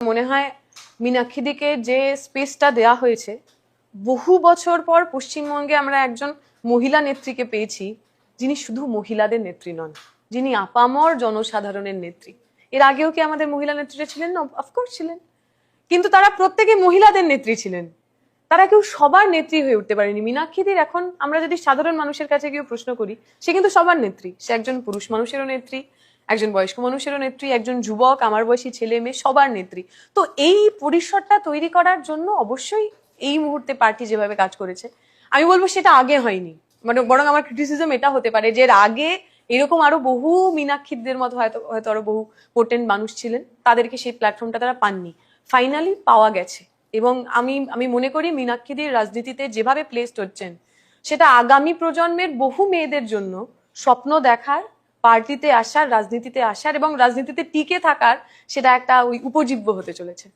মনে হয় মীনাক্ষীদিকে যে স্পেসটা দেয়া হয়েছে, বহু বছর পর পশ্চিমবঙ্গে আমরা একজন মহিলা নেত্রীকে পেয়েছি, যিনি শুধু মহিলাদের নেত্রী নন, যিনি আপামর জনসাধারণের নেত্রী। এর আগেও কি আমাদের মহিলা নেত্রীরা ছিলেন? না অফকোর্স ছিলেন। কিন্তু তারা প্রত্যেকে মহিলাদের নেত্রী ছিলেন। তারা কেউ সবার নেত্রী হয়ে উঠতে পারেনি। মীনাক্ষীদির এখন আমরা যদি সাধারণ মানুষের কাছে গিয়ে প্রশ্ন করি, সে কিন্তু সবার নেত্রী। সে একজন পুরুষ মানুষেরও নেত্রী একজন বয়স্ক মানুষেরও নেত্রী, একজন যুবক, আমার বয়সী ছেলে মেয়ে, সবার নেত্রী। তো এই পরিসরটা তৈরি করার জন্য অবশ্যই এই মুহূর্তে পার্টি যেভাবে কাজ করেছে, আমি বলব সেটা আগে হয়নি। মানে বরং আমার ক্রিটিসিজম এটা হতে পারে যে এর আগে এরকম আরও বহু মীনাক্ষীদের মতো হয়তো হয়তো আরও বহু পোটেন্ট মানুষ ছিলেন, তাদেরকে সেই প্ল্যাটফর্মটা তারা পাননি। ফাইনালি পাওয়া গেছে এবং আমি আমি মনে করি মীনাক্ষীদের রাজনীতিতে যেভাবে প্লেসড হচ্ছেন, সেটা আগামী প্রজন্মের বহু মেয়েদের জন্য স্বপ্ন দেখার পার্টিতে আসার রাজনীতিতে আসার এবং রাজনীতিতে টিকে থাকার সেটা একটা ওই উপজীব্য হতে চলেছে।